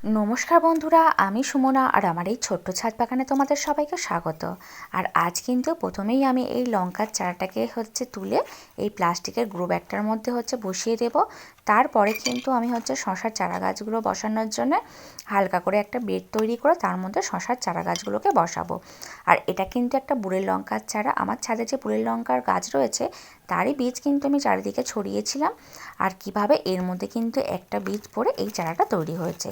নমস্কার বন্ধুরা, আমি সুমনা আর আমার এই ছোট্ট ছাদ বাগানে তোমাদের সবাইকে স্বাগত। আর আজ কিন্তু প্রথমেই আমি এই লঙ্কার চারাটাকে হচ্ছে তুলে এই প্লাস্টিকের গ্রো ব্যাগটার মধ্যে হচ্ছে বসিয়ে দেব। তারপরে কিন্তু আমি হচ্ছে শশার চারা গাছগুলো বসানোর জন্য হালকা করে একটা বেড তৈরি করে তার মধ্যে শশার চারা গাছগুলোকে বসাবো। আর এটা কিন্তু একটা বুড়ের লঙ্কার চারা। আমার ছাদে যে বুড়ের লঙ্কার গাছ রয়েছে তারই বীজ কিন্তু আমি চারিদিকে ছড়িয়েছিলাম আর কীভাবে এর মধ্যে কিন্তু একটা বীজ পড়ে এই চারাটা তৈরি হয়েছে।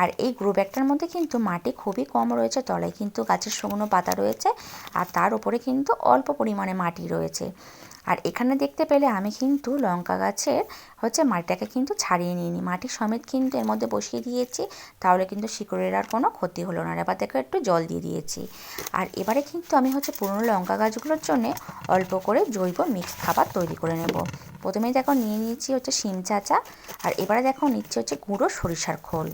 আর এই গ্রো ব্যাগটার মধ্যে কিন্তু মাটি খুবই কম রয়েছে, তলায় কিন্তু গাছের শুকনো পাতা রয়েছে আর তার উপরে কিন্তু অল্প পরিমাণে মাটি রয়েছে। আর এখানে দেখতে পেলে আমি কিন্তু লঙ্কা গাছের হচ্ছে মাটিটাকে কিন্তু ছাড়িয়ে নিইনি। মাটি সমেত কিন্তু এর মধ্যে বসিয়ে দিয়েছি, তাহলে কিন্তু শিকড়ের আর কোনো ক্ষতি হলো না। এবার দেখো একটু জল দিয়ে দিয়েছি। আর এবারে কিন্তু আমি হচ্ছে পুরনো লঙ্কা গাছগুলোর জন্য অল্প করে জৈব মিক্স খাবার তৈরি করে নেব। প্রথমেই দেখো নিয়ে নিয়েছি হচ্ছে শিম চাচা, আর এবারে দেখো নিচ্ছি হচ্ছে গুঁড়ো সরিষার খোল।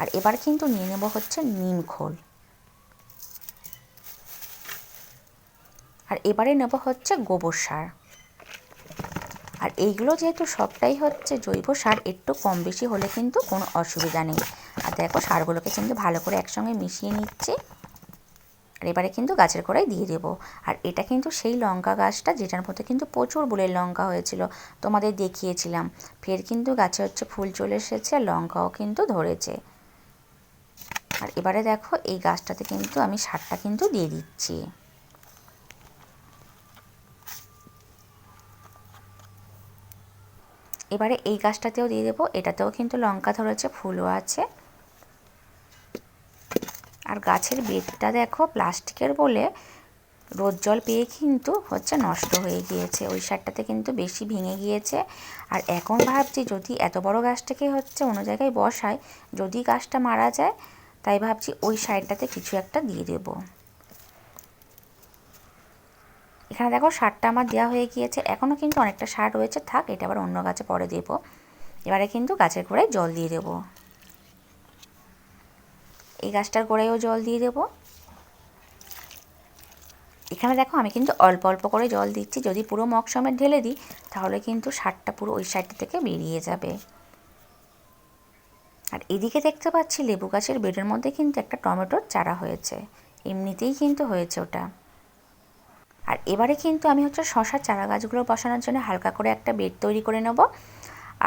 আর এবার কিন্তু নিয়ে নেব হচ্ছে নিম খোল। আর এবারে নেব হচ্ছে গোবর সার। আর এইগুলো যেহেতু সবটাই হচ্ছে জৈব সার, একটু কম বেশি হলে কিন্তু কোনো অসুবিধা নেই। আর দেখো সারগুলোকে কিন্তু ভালো করে একসঙ্গে মিশিয়ে নিচ্ছি। আর এবারে কিন্তু গাছের গোড়ায় দিয়ে দেবো। আর এটা কিন্তু সেই লঙ্কা গাছটা যেটার মধ্যে কিন্তু প্রচুর বুলের লঙ্কা হয়েছিল, তোমাদের দেখিয়েছিলাম। ফের কিন্তু গাছে হচ্ছে ফুল চলে এসেছে আর লঙ্কাও কিন্তু ধরেছে। আর এবারে দেখো এই গাছটাতে কিন্তু আমি সারটা কিন্তু দিয়ে দিচ্ছি। এবারে এই গাছটাতেও দিয়ে দেবো। এটাতেও কিন্তু লঙ্কা ধরেছে, ফুলও আছে। আর গাছের বেডটা দেখো, প্লাস্টিকের বলে রোদ জল পেয়ে কিন্তু হচ্ছে নষ্ট হয়ে গিয়েছে। ওই সারটাতে কিন্তু বেশি ভেঙে গিয়েছে। আর এখন ভাবছি যদি এত বড় গাছটাকে হচ্ছে অন্য জায়গায় বসায় যদি গাছটা মারা যায়, তাই ভাবছি ওই সাইডটাতে কিছু একটা দিয়ে দেব। এখানে দেখো সারটা আমার দেওয়া হয়ে গিয়েছে। এখনও কিন্তু অনেকটা সার রয়েছে, থাক, এটা আবার অন্য গাছে পরে দেব। এবারে কিন্তু গাছের গোড়ায় জল দিয়ে দেব। এই গাছটার গোড়ায়ও জল দিয়ে দেব। এখানে দেখো আমি কিন্তু অল্প অল্প করে জল দিচ্ছি। যদি পুরো মগ সমেত ঢেলে দিই, তাহলে কিন্তু সারটা পুরো ওই সাইডটা থেকে বেরিয়ে যাবে। আর এদিকে দেখতে পাচ্ছি লেবু গাছের বেডের মধ্যে কিন্তু একটা টমেটোর চারা হয়েছে। এমনিতেই কিন্তু হয়েছে ওটা। আর এবারে কিন্তু আমি হচ্ছে শশার চারা গাছগুলো বসানোর জন্য হালকা করে একটা বেড তৈরি করে নেব।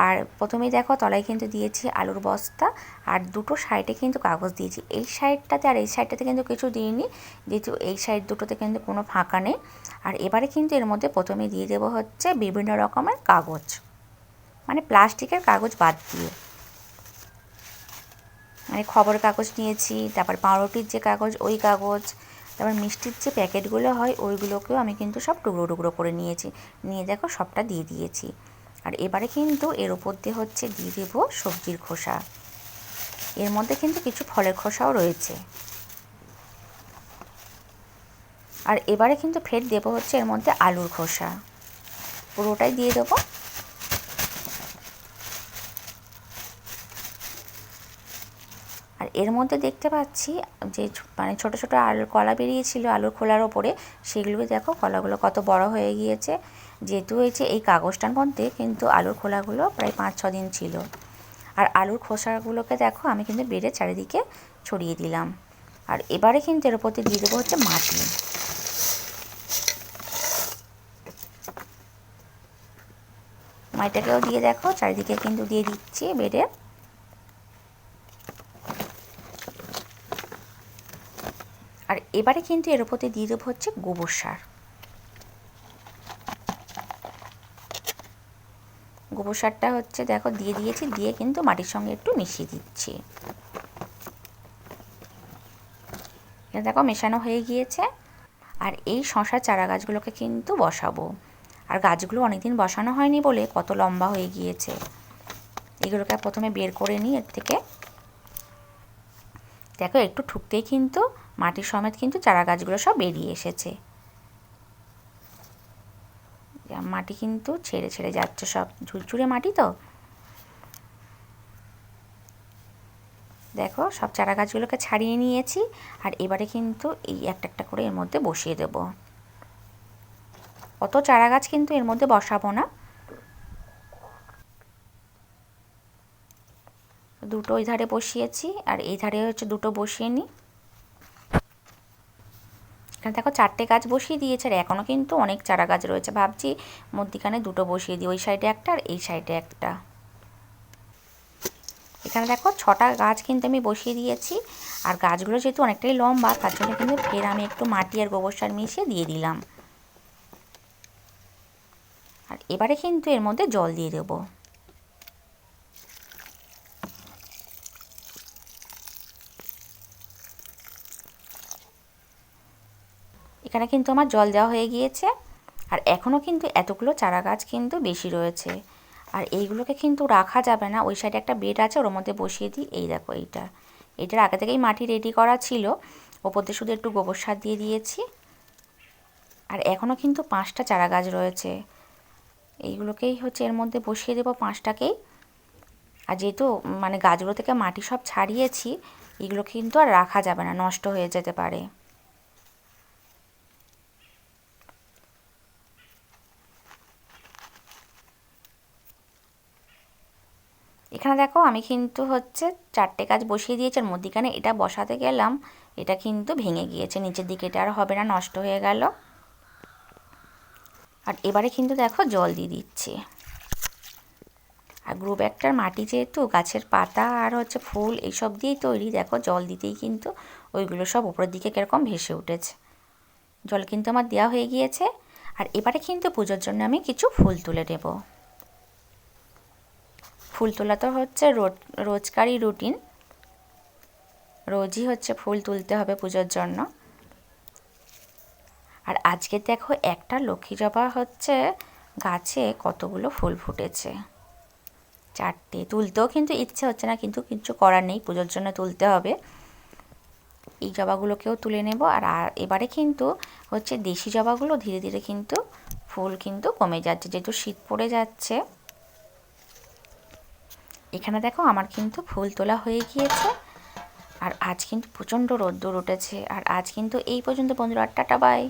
আর প্রথমেই দেখো তলায় কিন্তু দিয়েছি আলুর বস্তা আর দুটো সাইডে কিন্তু কাগজ দিয়েছি। এই সাইডটাতে আর এই সাইডটাতে কিন্তু কিছু দিইনি, যেহেতু এই সাইড দুটোতে কিন্তু কোনো ফাঁকা নেই। আর এবারে কিন্তু এর মধ্যে প্রথমে দিয়ে দেবো হচ্ছে বিভিন্ন রকমের কাগজ মানে প্লাস্টিকের কাগজ বাদ দিয়ে। মানে খবর কাগজ নিয়েছি, তারপর পাউরুটির যে কাগজ, ওই কাগজ তারপর মিষ্টির যে প্যাকেটগুলো হয়, ওইগুলোকেও আমি কিন্তু সব টুকরো টুকরো করে নিয়েছি। নিয়ে দেখো সবটা দিয়ে দিয়েছি। আর এবারে কিন্তু এর ওপর দিয়ে হচ্ছে দিয়ে দেবো সবজির খোসা। এর মধ্যে কিন্তু কিছু ফলের খোসাও রয়েছে। আর এবারে কিন্তু ফের দেবো হচ্ছে এর মধ্যে আলুর খোসা। পুরোটাই দিয়ে দেবো। আর এর মধ্যে দেখতে পাচ্ছি যে মানে ছোটো ছোটো আলুর কলা বেরিয়েছিল আলুর খোলার ওপরে। সেগুলো দেখো, কলাগুলো কত বড় হয়ে গিয়েছে। যেহেতু হয়েছে এই কাগজটার মধ্যে কিন্তু আলুর খোলাগুলো প্রায় পাঁচ ছ দিন ছিল। আর আলুর খোসাগুলোকে দেখো, আমি কিন্তু বেড়ে চারিদিকে ছড়িয়ে দিলাম। আর এবারে কিন্তু এর ওপরতে দিয়ে দেবো হচ্ছে মাটি। মাটিটাকেও দিয়ে দেখো, চারিদিকে কিন্তু দিয়ে দিচ্ছি বেড়ে আর এবারে কিন্তু এর ওপরে দিয়ে দেবো হচ্ছে গোবর সার। গোবর সারটা হচ্ছে দেখো দিয়ে দিয়েছি, দিয়ে কিন্তু মাটির সঙ্গে একটু মিশিয়ে দিচ্ছি। এটা দেখো মেশানো হয়ে গিয়েছে। আর এই শশা চারা গাছগুলোকে কিন্তু বসাবো। আর গাছগুলো অনেকদিন বসানো হয়নি বলে কত লম্বা হয়ে গিয়েছে। এগুলোকে প্রথমে বের করে নিই এর থেকে। দেখো একটু ঠুকতেই কিন্তু মাটির সমেত কিন্তু চারা গাছগুলো সব বেরিয়ে এসেছে। মাটি কিন্তু ছেড়ে ছেড়ে যাচ্ছে সব। ঝুরঝুরে মাটি তো। দেখো, সব চারা গাছগুলোকে ছাড়িয়ে নিয়েছি আর এবারে কিন্তু এই একটা একটা করে এর মধ্যে বসিয়ে দেব। অত চারা গাছ কিন্তু এর মধ্যে বসাবো না। দুটো ওই ধারে বসিয়েছি আর এই ধারে হচ্ছে দুটো বসিয়ে নিই। এখানে দেখো চারটে গাছ বসিয়ে দিয়েছে, আর এখনও কিন্তু অনেক চারা গাছ রয়েছে। ভাবছি মধ্যিখানে দুটো বসিয়ে দিই, ওই সাইডে একটা আর এই সাইডে একটা। এখানে দেখো ছটা গাছ কিন্তু আমি বসিয়ে দিয়েছি, আর গাছগুলো যেহেতু অনেকটাই লম্বা, তার জন্য কিন্তু ফের আমি একটু মাটি আর গোবর সার মিশিয়ে দিয়ে দিলাম। আর এবারে কিন্তু এর মধ্যে জল দিয়ে দেবো। এখানে কিন্তু আমার জল দেওয়া হয়ে গিয়েছে। আর এখনও কিন্তু এতগুলো চারা গাছ কিন্তু বেশি রয়েছে। আর এইগুলোকে কিন্তু রাখা যাবে না। ওই সাইডে একটা বেড আছে, ওর মধ্যে বসিয়ে দিই। এই দেখো এইটা। এটার আগে থেকেই মাটি রেডি করা ছিল। ওপর দিয়ে শুধু একটু গোবর সার দিয়ে দিয়েছি। আর এখনও কিন্তু পাঁচটা চারা গাছ রয়েছে। এইগুলোকেই হচ্ছে এর মধ্যে বসিয়ে দেবো পাঁচটাকেই। আর যেহেতু মানে গাছগুলো থেকে মাটি সব ছাড়িয়েছি, এগুলো কিন্তু আর রাখা যাবে না। নষ্ট হয়ে যেতে পারে। এখানে দেখো আমি কিন্তু হচ্ছে চারটে কাজ বসিয়ে দিয়েছি, আর মধ্যিখানে এটা বসাতে গেলাম, এটা কিন্তু ভেঙে গিয়েছে, নিচের দিকে এটা আর হবে না, নষ্ট হয়ে গেল। আর এবারে কিন্তু দেখো জল দিয়ে দিচ্ছি। আর গ্রো ব্যাগটার মাটি যেহেতু, গাছের পাতা আর হচ্ছে ফুল এইসব দিয়েই তৈরি, দেখো জল দিতেই কিন্তু ওইগুলো সব উপরের দিকে কীরকম ভেসে উঠেছে। জল কিন্তু আমার দেওয়া হয়ে গিয়েছে। আর এবারে কিন্তু পুজোর জন্য আমি কিছু ফুল তুলে নেব। ফুল তোলা তো হচ্ছে রোজকারই রুটিন। রোজই হচ্ছে ফুল তুলতে হবে পুজোর জন্য। আর আজকে দেখো একটা লক্ষ্মী জবা হচ্ছে গাছে কতগুলো ফুল ফুটেছে। চারটে তুলতেও কিন্তু ইচ্ছে হচ্ছে না, কিন্তু কিছু করার নেই, পুজোর জন্য তুলতে হবে। এই জবাগুলোকেও তুলে নেব, আর এবারে কিন্তু হচ্ছে দেশি জবাগুলো ধীরে ধীরে কিন্তু ফুল কিন্তু কমে যাচ্ছে, যেহেতু শীত পড়ে যাচ্ছে। এখানে দেখো আমার কিন্তু ফুল তোলা হয়ে গিয়েছে। আর আজ কিন্তু প্রচণ্ড রোদ্দুর উঠেছে। আর আজ কিন্তু এই পর্যন্ত বন্ধুরা, টাটা, বাই।